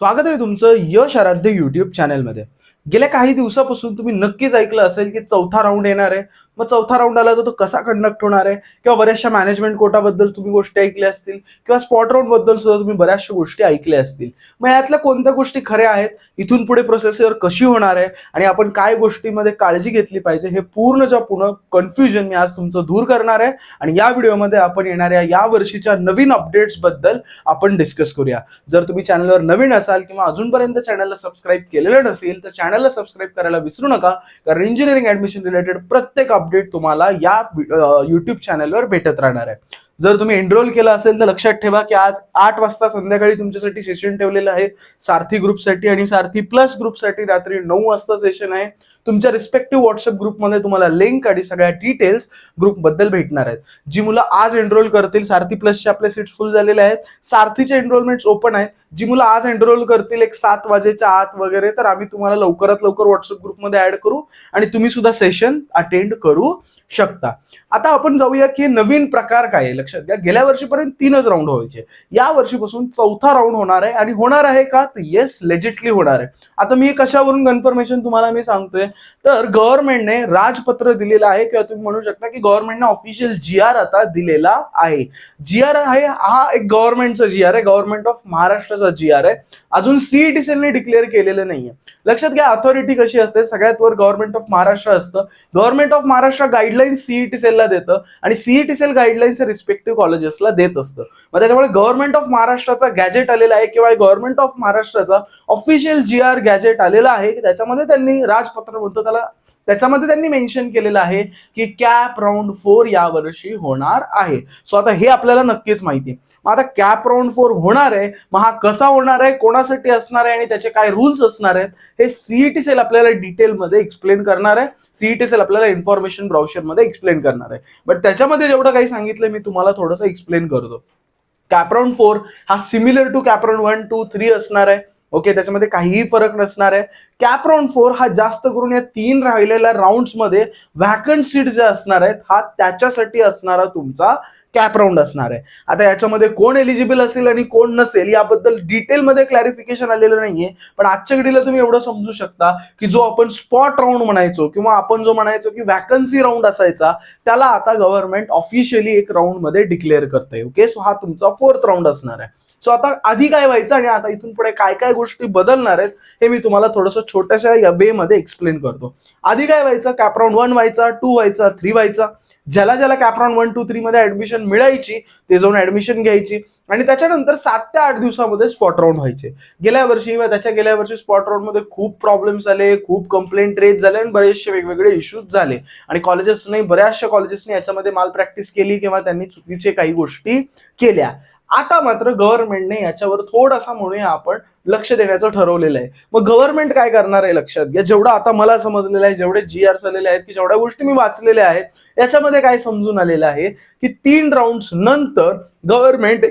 स्वागत आहे तुमचं यश आराध्य युट्यूब चॅनलमध्ये गेल्या काही दिवसापासून तुम्ही नक्कीच ऐकलं असेल की चौथा राऊंड येणार आहे. मग चौथा राऊंड आला तर तो कसा कंडक्ट होणार आहे? किंवा बऱ्याचशा मॅनेजमेंट कोटाबद्दल तुम्ही गोष्टी ऐकल्या असतील? किंवा स्पॉट राऊंडबद्दल सुद्धा तुम्ही बऱ्याचशा गोष्टी ऐकल्या असतील? मग यातल्या कोणत्या गोष्टी खऱ्या आहेत? इथून पुढे प्रोसेसर कशी होणार आहे? आणि आपण काय गोष्टीमध्ये काळजी घेतली पाहिजे? हे पूर्णच्या पूर्ण कन्फ्युजन मी आज तुमचं दूर करणार आहे. आणि या व्हिडिओमध्ये आपण येणाऱ्या या वर्षीच्या नवीन अपडेट्सबद्दल आपण डिस्कस करूया. जर तुम्ही चॅनलवर नवीन असाल किंवा अजूनपर्यंत चॅनलला सबस्क्राईब केलेलं नसेल तर चॅनलला सबस्क्राईब करायला विसरू नका कारण इंजिनिअरिंग ऍडमिशन रिलेटेड प्रत्येक अपडेट तुम्हाला या युट्यूब चॅनलवर भेटत राहणार आहे. जर तुम्ही एनरोल केलं असेल तर लक्षात ठेवा की आज आठ वाजता संध्याकाळी तुमच्यासाठी सेशन ठेवलेलं आहे. सारथी ग्रुपसाठी आणि सारथी प्लस ग्रुपसाठी रात्री नऊ वाजता सेशन आहे. तुमच्या रिस्पेक्टिव्ह व्हॉट्सअप ग्रुपमध्ये तुम्हाला लिंक आणि सगळ्या डिटेल्स ग्रुपबद्दल भेटणार आहेत. जी मुलं आज एनरोल करतील सारथी प्लसचे आपले सीट्स फुल झालेले आहेत. सारथीचे एनरोलमेंट ओपन आहेत. जी मुलं आज एनरोल करतील एक सात वाजेच्या आत वगैरे तर आम्ही तुम्हाला लवकरात लवकर व्हॉट्सअप ग्रुपमध्ये ऍड करू आणि तुम्ही सुद्धा सेशन अटेंड करू शकता. आता आपण जाऊया की नवीन प्रकार काय आहे. लक्षात घ्या. गेल्या वर्षीपर्यंत तीनच राऊंड व्हायचे. या वर्षीपासून चौथा राऊंड होणार आहे आणि होणार आहे का? तर येस लेजिटली होणार आहे. आता मी कशावरून कन्फर्मेशन तुम्हाला मी सांगतोय? तर गव्हर्नमेंटने राजपत्र दिलेलं आहे किंवा तुम्ही म्हणू शकता की गव्हर्नमेंटने ऑफिशियल जी आर आता दिलेला आहे. जी आर आहे हा एक गव्हर्नमेंटचा जी आर आहे. गव्हर्नमेंट ऑफ महाराष्ट्राचा जी आर आहे. अजून सीईटी सेलने डिक्लेअर केलेलं नाहीये. लक्षात घ्या अथॉरिटी कशी असते? सगळ्यात वर गव्हर्नमेंट ऑफ महाराष्ट्र असतं. Government of Maharashtra guideline CET सेलला देतं. आणि सीईटी सेल गाईडलाईन्स रिस्पेक्टिव्ह कॉलेजेसला देत असतं. मग त्याच्यामुळे गव्हर्नमेंट ऑफ महाराष्ट्राचा गॅजेट आलेला आहे किंवा गव्हर्नमेंट ऑफ महाराष्ट्राचा ऑफिशियल जी आर गॅजेट आलेला आहे की त्याच्यामध्ये त्यांनी राजपत्र म्हणतो त्याला त्याच्यामध्ये त्यांनी मेन्शन केलेलं आहे की कॅप राऊंड फोर यावर्षी होणार आहे. सो आता हे आपल्याला नक्कीच माहिती आहे. मग आता कॅप राऊंड फोर होणार आहे मग हा कसा होणार आहे कोणासाठी असणार आहे आणि त्याचे काय रूल्स असणार आहेत हे सीईटी सेल आपल्याला डिटेलमध्ये एक्सप्लेन करणार आहे. सीईटी सेल आपल्याला इन्फॉर्मेशन ब्राउशरमध्ये एक्सप्लेन करणार आहे. बट त्याच्यामध्ये जेवढं काही सांगितलं मी तुम्हाला थोडंसं एक्सप्लेन करतो. कॅपराऊंड फोर हा similar to CAP round one two three असणार आहे. ओके त्याच्यामध्ये काहीही फरक नसणार आहे. कॅप राऊंड फोर हा जास्त करून या तीन राहिलेल्या राऊंडमध्ये व्हॅकंट सीट जे असणार आहेत हा त्याच्यासाठी असणारा तुमचा कॅप राऊंड असणार आहे. आता याच्यामध्ये कोण एलिजिबल असेल आणि कोण नसेल याबद्दल डिटेलमध्ये क्लॅरिफिकेशन आलेलं नाहीये पण आजच्या घडीला तुम्ही एवढं समजू शकता की जो आपण स्पॉट राऊंड म्हणायचो किंवा आपण जो म्हणायचो की व्हॅकन्सी राऊंड असायचा त्याला आता गव्हर्नमेंट ऑफिशियली एक राऊंडमध्ये डिक्लेअर करते ओके सो हा तुमचा फोर्थ राऊंड असणार आहे. सो आता आधी काय व्हायचं आणि आता इथून पुढे काय काय गोष्टी बदलणार आहेत हे मी तुम्हाला थोडंसं छोट्याशा या वे मध्ये एक्सप्लेन करतो. आधी काय व्हायचं कॅपराऊंड वन व्हायचा टू व्हायचा थ्री व्हायचा. ज्याला ज्याला CAP round one two three मध्ये ऍडमिशन मिळायची ते जाऊन ऍडमिशन घ्यायची. आणि त्याच्यानंतर सात ते आठ दिवसामध्ये स्पॉट राऊंड व्हायचे. गेल्या वर्षी त्याच्या गेल्या वर्षी स्पॉट राऊंडमध्ये खूप प्रॉब्लेम्स आले खूप कंप्लेंट रेज झाले आणि बरेचसे वेगवेगळे इश्यूज झाले. आणि कॉलेजेसने बऱ्याचशा कॉलेजेसने याच्यामध्ये माल प्रॅक्टिस केली किंवा त्यांनी चुकीचे काही गोष्टी केल्या. आता मात्र गव्हर्नमेंटने याच्यावर थोडासा म्हणूया आपण लक्ष देण्याचं ठरवलेलं आहे. मग गव्हर्नमेंट काय करणार आहे लक्षात घ्या. जेवढं आता मला समजलेलं आहे जेवढे जी आर आलेले आहेत की जेवढ्या गोष्टी मी वाचलेल्या आहेत याच्यामध्ये काय समजून आलेलं आहे की तीन राऊंड नंतर गव्हर्नमेंट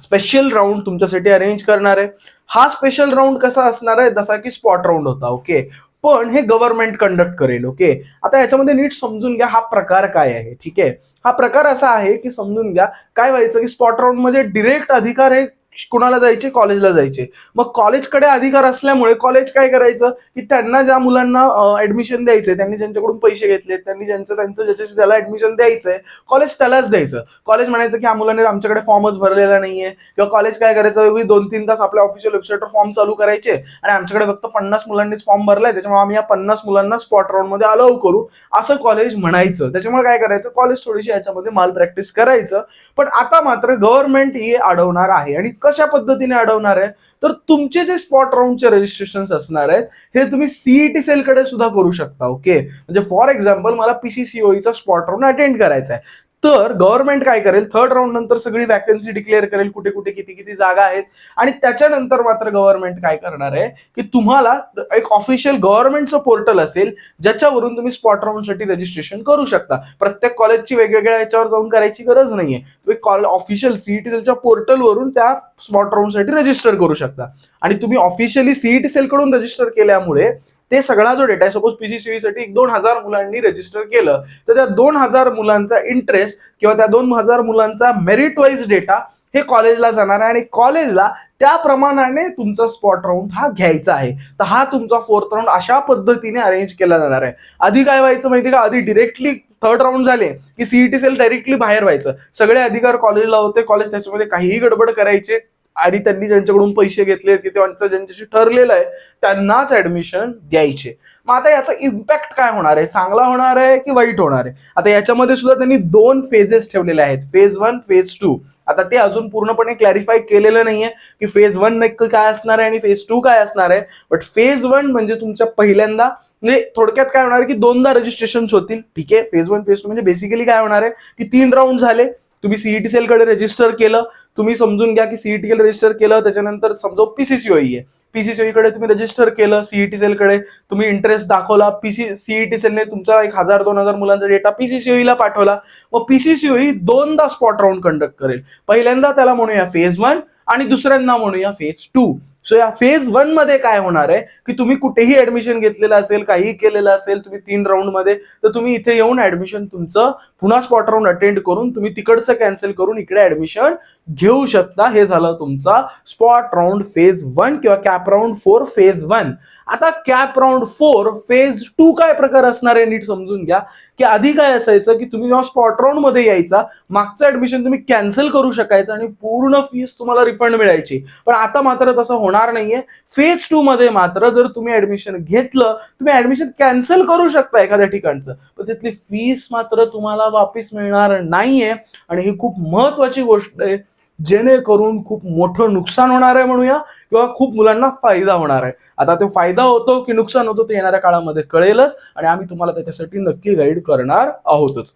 स्पेशल राऊंड तुमच्यासाठी अरेंज करणार आहे. हा स्पेशल राऊंड कसा असणार आहे? जसा की स्पॉट राऊंड होता ओके पण हे गव्हर्नमेंट कंडक्ट करेल ओके आता याच्यामध्ये नीट समजून घ्या हा प्रकार काय आहे ठीक आहे? हा प्रकार असा आहे की समजून घ्या काय व्हायचं की स्पॉट राऊंड म्हणजे डिरेक्ट अधिकार हे कुणाला जायचे? कॉलेजला जायचे. मग कॉलेजकडे अधिकार असल्यामुळे कॉलेज काय करायचं? की त्यांना ज्या मुलांना ऍडमिशन द्यायचंय त्यांनी ज्यांच्याकडून पैसे घेतले त्यांनी ज्यांचं त्यांचं ज्याच्याशी त्याला ऍडमिशन द्यायचंय कॉलेज त्यालाच द्यायचं. कॉलेज म्हणायचं की ह्या मुलांनी आमच्याकडे फॉर्मच भरलेला नाहीये. किंवा कॉलेज काय करायचं? दोन तीन तास आपल्या ऑफिशियल वेबसाईटवर फॉर्म चालू करायचे आणि आमच्याकडे फक्त पन्नास मुलांनीच फॉर्म भरलाय त्याच्यामुळे आम्ही या पन्नास मुलांना स्पॉट राऊंडमध्ये अलाव करू. असं कॉलेज म्हणायचं. त्याच्यामुळे काय करायचं? कॉलेज थोडीशी याच्यामध्ये माल प्रॅक्टिस करायचं. पण आता मात्र गव्हर्नमेंट हे अडवणार आहे. आणि कशा पद्धतीने अडवणार आहे? तर तुमचे जे स्पॉट राऊंडचे रजिस्ट्रेशन असणार आहेत हे तुम्ही सीईटी सेलकडे सुद्धा करू शकता ओके म्हणजे फॉर एक्झाम्पल मला पीसीसीओईचा स्पॉट राऊंड अटेंड करायचा आहे. तर गव्हर्नमेंट काय करेल? थर्ड राऊंड नंतर सगळी वॅकन्सी डिक्लेअर करेल कुठे कुठे किती किती जागा आहेत. आणि त्याच्यानंतर मात्र गव्हर्नमेंट काय करणार आहे? की तुम्हाला एक ऑफिशियल गव्हर्नमेंटचं पोर्टल असेल ज्याच्यावरून तुम्ही स्पॉट राऊंडसाठी रजिस्ट्रेशन करू शकता. प्रत्येक कॉलेजची वेगवेगळ्या याच्यावर जाऊन करायची गरज नाहीये. तुम्ही कॉल ऑफिशियल सीईटी सेलच्या पोर्टलवरून त्या स्पॉट राऊंडसाठी रजिस्टर करू शकता. आणि तुम्ही ऑफिशियली सीईटी सेलकडून रजिस्टर केल्यामुळे ते सगळा जो डेटा आहे सपोज पीसीसीई साठी एक दोन हजार मुलांनी रजिस्टर केलं तर त्या दोन हजार मुलांचा इंटरेस्ट किंवा त्या दोन हजार मुलांचा मेरिट वाईज डेटा हे कॉलेजला जाणार आहे आणि कॉलेजला त्या प्रमाणाने तुमचा स्पॉट राऊंड हा घ्यायचा आहे. तर हा तुमचा फोर्थ राऊंड अशा पद्धतीने अरेंज केला जाणार आहे. आधी काय व्हायचं माहिती का? आधी डिरेक्टली थर्ड राऊंड झाले की सीईटी सेल डायरेक्टली बाहेर व्हायचं. सगळे अधिकार कॉलेजला होते कॉलेज त्याच्यामध्ये काहीही गडबड करायचे. आणि त्यांनी ज्यांच्याकडून पैसे घेतले तिथे त्यांचं ज्यांच्याशी ठरलेलं आहे त्यांनाच ऍडमिशन द्यायचे. मग आता याचा इम्पॅक्ट काय होणार आहे? चांगला होणार आहे की वाईट होणार आहे? आता याच्यामध्ये सुद्धा त्यांनी दोन फेजेस ठेवलेले आहेत. फेज वन फेज टू आता ते अजून पूर्णपणे क्लॅरिफाय केलेलं नाहीये की फेज वन नक्की काय असणार आहे आणि फेज टू काय असणार आहे. बट फेज वन म्हणजे तुमच्या पहिल्यांदा म्हणजे थोडक्यात काय होणार आहे की दोनदा रजिस्ट्रेशन होतील. ठीक आहे फेज वन फेज टू म्हणजे बेसिकली काय होणार आहे? की तीन राऊंड झाले. तुम्ही सीईटी सेलकडे रजिस्टर केलं. तुम्ही समजून घ्या की सीईटी रजिस्टर केलं त्याच्यानंतर समजा पीसीसीओई आहे. पीसीसीओई कडे तुम्ही रजिस्टर केलं सीईटी सेल कडे तुम्ही इंटरेस्ट दाखवला पीसी सीईटी सेलने तुमचा एक हजार दोन हजार मुलांचा डेटा पीसीसीओईला पाठवला. मग पीसीसीओई दोनदा स्पॉट राऊंड कंडक्ट करेल. पहिल्यांदा त्याला म्हणूया फेज वन आणि दुसऱ्यांदा म्हणूया फेज टू सो या फेज वनमध्ये काय होणार आहे? की तुम्ही कुठेही ऍडमिशन घेतलेलं असेल काहीही केलेलं असेल तुम्ही तीन राऊंडमध्ये तर तुम्ही इथे येऊन ऍडमिशन तुमचं पुन्हा स्पॉट राऊंड अटेंड करून तुम्ही तिकडचं कॅन्सल करून इकडे ऍडमिशन घेऊ शकता. हे झालं तुमचा स्पॉट राऊंड फेज वन किंवा CAP round four phase one आता CAP round four phase two काय प्रकार असणार आहे नीट समजून घ्या. की आधी काय असायचं की तुम्ही जेव्हा स्पॉट राऊंडमध्ये यायचा मागचं ऍडमिशन तुम्ही कॅन्सल करू शकायचं आणि पूर्ण फीस तुम्हाला रिफंड मिळायची. पण आता मात्र तसं होणार नाहीये. फेज टू मध्ये मात्र जर तुम्ही ऍडमिशन घेतलं तुम्ही ऍडमिशन कॅन्सल करू शकता एखाद्या ठिकाणचं. पण तिथली फीस मात्र तुम्हाला वापस मिळणार नाहीये. आणि ही खूप महत्वाची गोष्ट आहे. जेणेकरून खूप मोठं नुकसान होणार आहे म्हणूया किंवा खूप मुलांना फायदा होणार आहे. आता तो फायदा होतो की नुकसान होतो ते येणाऱ्या काळामध्ये कळेलच आणि आम्ही तुम्हाला त्याच्यासाठी नक्की गाईड करणार आहोतच.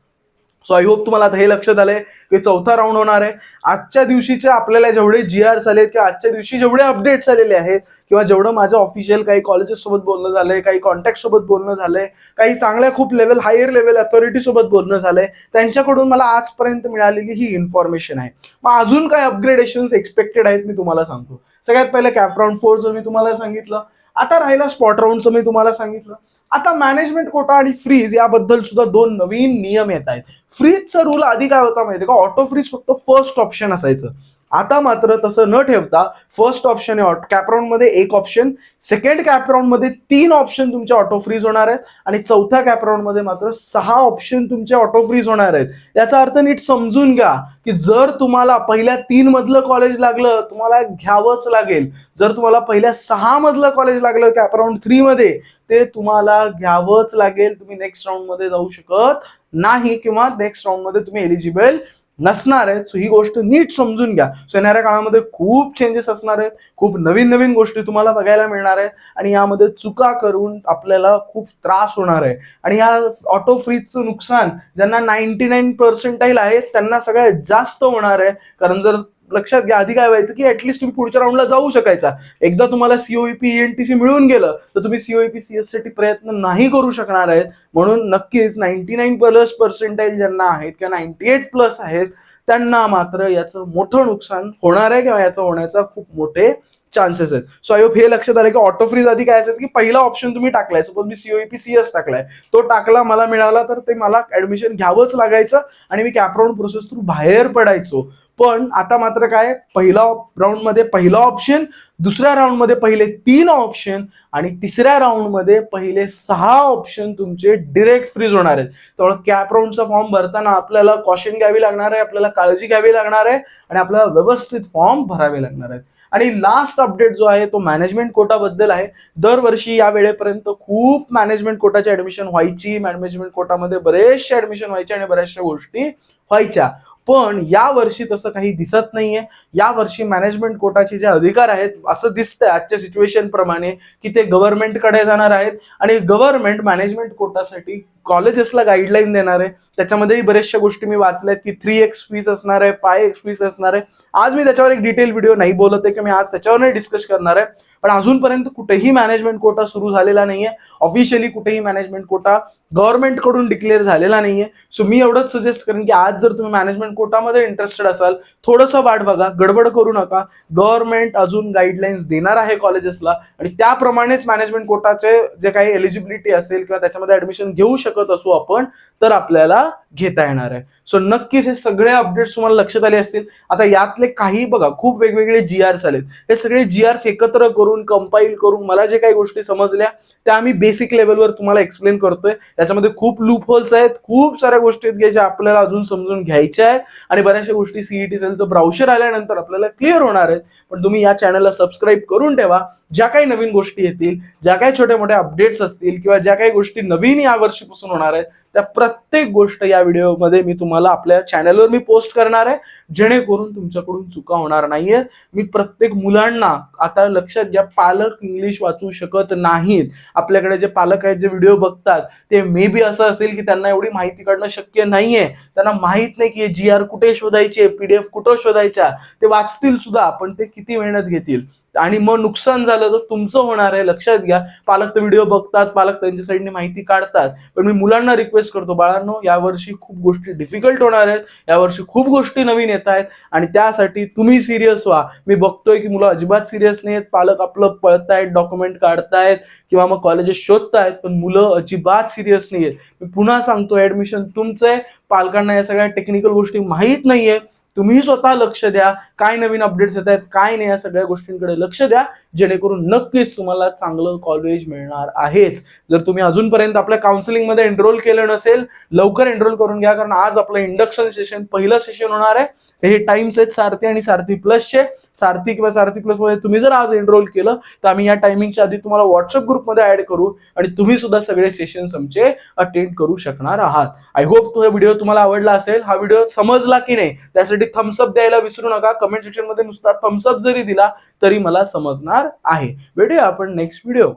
सो आय होप तुम्हाला आता हे लक्षात आलंय की चौथा राऊंड होणार आहे. आजच्या दिवशीचे आपल्याला जेवढे जी आर आलेत किंवा आजच्या दिवशी जेवढे अपडेट्स आलेले आहेत किंवा जेवढं माझं ऑफिशियल काही कॉलेजेस सोबत बोलणं झालंय काही कॉन्टॅक्ट सोबत बोलणं झालंय काही चांगल्या खूप लेवल हायर लेवल अथॉरिटी सोबत बोलणं झालंय त्यांच्याकडून मला आजपर्यंत मिळालेली ही इन्फॉर्मेशन आहे. मग अजून काय अपग्रेडेशन एक्सपेक्टेड आहेत मी तुम्हाला सांगतो. सगळ्यात पहिले कॅप राऊंड फोरचं मी तुम्हाला सांगितलं आता राहिला स्पॉट राऊंडचं मी तुम्हाला सांगितलं. आता मॅनेजमेंट कोटा आणि फ्रीज याबद्दल सुद्धा दोन नवीन नियम येत आहेत. फ्रीजचा रूल आधी काय होता माहिती का? ऑटो फ्रीज फक्त फर्स्ट ऑप्शन असायचं. आता मात्र तसं न ठेवता फर्स्ट ऑप्शन आहे कॅपराऊंडमध्ये एक ऑप्शन सेकंड कॅपराऊंडमध्ये तीन ऑप्शन तुमचे ऑटो फ्रीज होणार आहेत आणि चौथ्या कॅपराऊंडमध्ये मात्र सहा ऑप्शन तुमचे ऑटो फ्रीज होणार आहेत. याचा अर्थ नीट समजून घ्या की जर तुम्हाला पहिल्या तीन मधलं कॉलेज लागलं तुम्हाला घ्यावंच लागेल. जर तुम्हाला पहिल्या सहा मधलं कॉलेज लागलं कॅपराऊंड थ्री मध्ये ते तुम्हाला घ्यावंच लागेल. तुम्ही नेक्स्ट राऊंडमध्ये जाऊ शकत नाही किंवा नेक्स्ट राऊंडमध्ये तुम्ही एलिजिबल नसणार आहेत. सो ही गोष्ट नीट समजून घ्या. सो येणाऱ्या काळामध्ये खूप चेंजेस असणार आहेत. खूप नवीन नवीन गोष्टी तुम्हाला बघायला मिळणार आहेत. आणि यामध्ये चुका करून आपल्याला खूप त्रास होणार आहे. आणि या ऑटो फ्रीजचं नुकसान ज्यांना नाईन्टी नाईन पर्सेंटाईल आहे त्यांना सगळ्यात जास्त होणार आहे. कारण जर लक्षात घ्या. आधी काय व्हायचं की ऍटलिस्ट तुम्ही पुढच्या राऊंडला जाऊ शकायचा. एकदा तुम्हाला सीओईपी ईएनटीसी मिळून गेलं तर तुम्ही सीओईपी सीएससाठी प्रयत्न नाही करू शकणार आहेत. म्हणून नक्कीच नाईन्टी नाईन प्लस पर्सेंटाईल ज्यांना आहेत किंवा नाईन्टी एट प्लस आहेत त्यांना मात्र याचं मोठं नुकसान होणार आहे किंवा याचं होण्याचा खूप मोठे चान्सेस आहेत. सो आय होप हे लक्षात आलं की ऑटो फ्रीज आधी काय असायचं की पहिला ऑप्शन तुम्ही टाकलाय. सपोज मी सीओईपी सीएस टाकलाय. तो टाकला मला मिळाला तर ते मला ऍडमिशन घ्यावंच लागायचं आणि मी कॅपराऊंड प्रोसेस थ्रू बाहेर पडायचो. पण आता मात्र काय? पहिला राऊंडमध्ये पहिला ऑप्शन दुसऱ्या राऊंडमध्ये पहिले तीन ऑप्शन आणि तिसऱ्या राऊंडमध्ये पहिले सहा ऑप्शन तुमचे डिरेक्ट फ्रीज होणार आहेत. त्यामुळे कॅप राऊंडचा फॉर्म भरताना आपल्याला कॉशन घ्यावी लागणार आहे आपल्याला काळजी घ्यावी लागणार आहे आणि आपल्याला व्यवस्थित फॉर्म भरावे लागणार आहेत. आणि लास्ट अपडेट जो आहे तो मॅनेजमेंट कोटाबद्दल आहे. दरवर्षी या वेळेपर्यंत खूप मॅनेजमेंट कोटाची ऍडमिशन व्हायची मॅनेजमेंट कोटामध्ये बरेचशे ऍडमिशन व्हायचे आणि बऱ्याचशा गोष्टी व्हायच्या. पण या वर्षी तसं काही दिसत नाहीये. या वर्षी मॅनेजमेंट कोटाचे जे अधिकार आहेत असं दिसतंय आजच्या सिच्युएशन प्रमाणे की ते गव्हर्नमेंटकडे जाणार आहेत. आणि गव्हर्नमेंट मॅनेजमेंट कोटासाठी कॉलेजेसला गाईडलाईन देणार आहे. त्याच्यामध्येही बऱ्याचशा गोष्टी मी वाचल्यात की थ्री एक्स फीस असणार आहे फाय एक्स फीस असणार आहे. आज मी त्याच्यावर एक डिटेल व्हिडिओ नाही बोलत आहे की मी आज त्याच्यावर नाही डिस्कस करणार आहे. पण अजूनपर्यंत कुठेही मॅनेजमेंट कोटा सुरू झालेला नाहीये. ऑफिशियली कुठेही मॅनेजमेंट कोटा गव्हर्नमेंटकडून डिक्लेअर झालेला नाहीये. सो मी एवढंच सजेस्ट करेन की आज जर तुम्ही मॅनेजमेंट कोटामध्ये इंटरेस्टेड असाल थोडंसं वाट बघा. गडबड करू नका. गव्हर्नमेंट अजून गाईडलाईन्स देणार आहे कॉलेजेसला आणि त्याप्रमाणेच मॅनेजमेंट कोटाचे जे काही एलिजिबिलिटी असेल किंवा त्याच्यामध्ये ऍडमिशन घेऊ शकत असू आपण तर आपल्याला घेता येणार आहे. सो नक्कीच हे सगळे अपडेट्स तुम्हाला लक्षात आले असतील. आता यातले काही बघा खूप वेगवेगळे जी आर्स आलेत. हे सगळे जी आर्स एकत्र करून कंपाईल करून मला जे काही गोष्टी समजल्या त्या आम्ही बेसिक लेवलवर तुम्हाला एक्सप्लेन करतोय. त्याच्यामध्ये खूप लूप होल्स आहेत खूप साऱ्या गोष्टी आहेत की ज्या आपल्याला अजून समजून घ्यायच्या आहेत. आणि बऱ्याचशा गोष्टी सीईटी सेलचं ब्राउशर आल्यानंतर आपल्याला क्लिअर होणार आहेत. पण तुम्ही या चॅनलला सबस्क्राईब करून ठेवा. ज्या काही नवीन गोष्टी येतील ज्या काही छोट्या मोठ्या अपडेट्स असतील किंवा ज्या काही गोष्टी नवीन या वर्षीपासून होणार आहेत त्या प्रत्येक गोष्ट या व्हिडिओमध्ये मी तुम्हाला आपल्या चॅनलवर मी पोस्ट करणार आहे. जेणेकरून तुमच्याकडून चुका होणार नाहीये. मी प्रत्येक मुलांना आता लक्षात घ्या पालक इंग्लिश वाचू शकत नाहीत. आपल्याकडे जे पालक आहेत जे व्हिडिओ बघतात ते मे बी असं असेल की त्यांना एवढी माहिती काढणं शक्य नाहीये. त्यांना माहीत नाही की जी आर कुठे शोधायचे पीडीएफ कुठं शोधायच्या ते वाचतील सुद्धा पण ते किती मेहनत घेतील. आणि मग नुकसान झालं तर तुमचं होणार आहे लक्षात घ्या. पालक तर व्हिडिओ बघतात पालक त्यांच्या साईडने माहिती काढतात. पण मी मुलांना रिक्वेस्ट करतो बाळांनो यावर्षी खूप गोष्टी डिफिकल्ट होणार आहेत. यावर्षी खूप गोष्टी नवीन येत आहेत. आणि त्यासाठी तुम्ही सिरियस व्हा. मी बघतोय की मुलं अजिबात सिरियस नाही आहेत. पालक आपलं पळतायत डॉक्युमेंट काढतायत किंवा मग कॉलेजेस शोधतायत पण मुलं अजिबात सिरियस नाही आहेत. मी पुन्हा सांगतो ऍडमिशन तुमचं आहे. पालकांना या सगळ्या टेक्निकल गोष्टी माहीत नाहीये. तुम्ही स्वतः लक्ष द्या. काय नवीन अपडेट्स येत आहेत काय नाही या सगळ्या गोष्टींकडे लक्ष द्या. जेणेकरून नक्कीच तुम्हाला चांगलं कॉलेज मिळणार आहेच. जर तुम्ही अजूनपर्यंत आपल्या काउन्सिलिंगमध्ये एनरोल केलं नसेल लवकर एनरोल करून घ्या कारण आज आपलं इंडक्शन सेशन पहिलं सेशन होणार आहे. हे टाइम्स आहेत सारथी आणि सारथी प्लसचे सारथी किंवा सारथी प्लसमध्ये तुम्ही जर आज एनरोल केलं तर आम्ही या टायमिंगच्या आधी तुम्हाला व्हॉट्सअप ग्रुपमध्ये ऍड करू आणि तुम्ही सुद्धा सगळे सेशन्स आमचे अटेंड करू शकणार आहात. आय होप तो व्हिडिओ तुम्हाला आवडला असेल. हा व्हिडिओ समजला की नाही त्यासाठी थम्सअप द्यायला विसरू नका. कमेंट सेक्शनमध्ये नुसता थम्सअप जरी दिला तरी मला समजणार आहे. भेटूया आपण नेक्स्ट व्हिडिओ